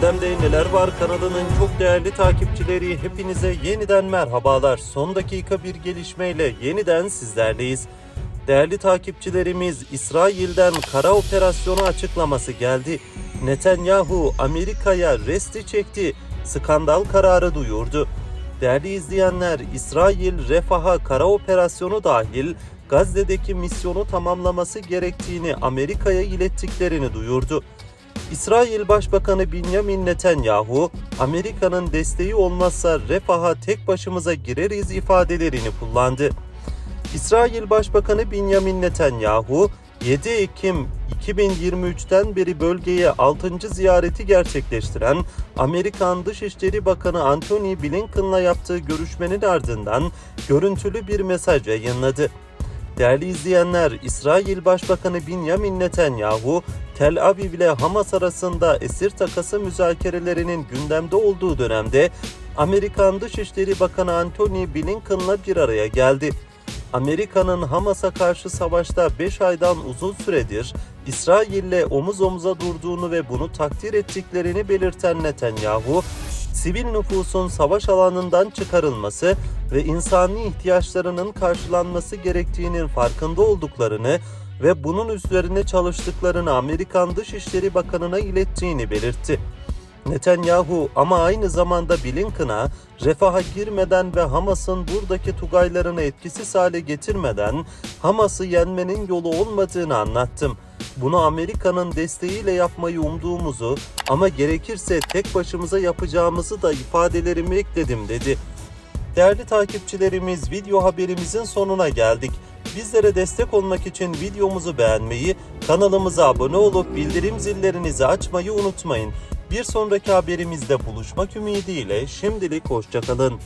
Gündemde Neler Var kanalının çok değerli takipçileri hepinize yeniden merhabalar. Son dakika bir gelişmeyle yeniden sizlerleyiz. Değerli takipçilerimiz İsrail'den kara operasyonu açıklaması geldi. Netanyahu Amerika'ya resti çekti. Skandal kararı duyurdu. Değerli izleyenler, İsrail Refah'a kara operasyonu dahil Gazze'deki misyonu tamamlaması gerektiğini Amerika'ya ilettiklerini duyurdu. İsrail Başbakanı Benjamin Netanyahu, Amerika'nın desteği olmazsa Refah'a tek başımıza gireriz ifadelerini kullandı. İsrail Başbakanı Benjamin Netanyahu, 7 Ekim 2023'ten beri bölgeye 6. ziyareti gerçekleştiren Amerikan Dışişleri Bakanı Antony Blinken'la yaptığı görüşmenin ardından görüntülü bir mesaj yayınladı. Değerli izleyenler, İsrail Başbakanı Benjamin Netanyahu, Tel Aviv ile Hamas arasında esir takası müzakerelerinin gündemde olduğu dönemde Amerikan Dışişleri Bakanı Antony Blinken'la bir araya geldi. Amerika'nın Hamas'a karşı savaşta 5 aydan uzun süredir İsrail'le omuz omuza durduğunu ve bunu takdir ettiklerini belirten Netanyahu, sivil nüfusun savaş alanından çıkarılması ve insani ihtiyaçlarının karşılanması gerektiğinin farkında olduklarını ve bunun üzerine çalıştıklarını Amerikan Dışişleri Bakanı'na ilettiğini belirtti. Netanyahu ama aynı zamanda Blinken'a refaha girmeden ve Hamas'ın buradaki tugaylarını etkisiz hale getirmeden Hamas'ı yenmenin yolu olmadığını anlattım. Bunu Amerika'nın desteğiyle yapmayı umduğumuzu ama gerekirse tek başımıza yapacağımızı da ifadelerimi ekledim dedi. Değerli takipçilerimiz video haberimizin sonuna geldik. Bizlere destek olmak için videomuzu beğenmeyi, kanalımıza abone olup bildirim zillerinizi açmayı unutmayın. Bir sonraki haberimizde buluşmak ümidiyle şimdilik hoşçakalın.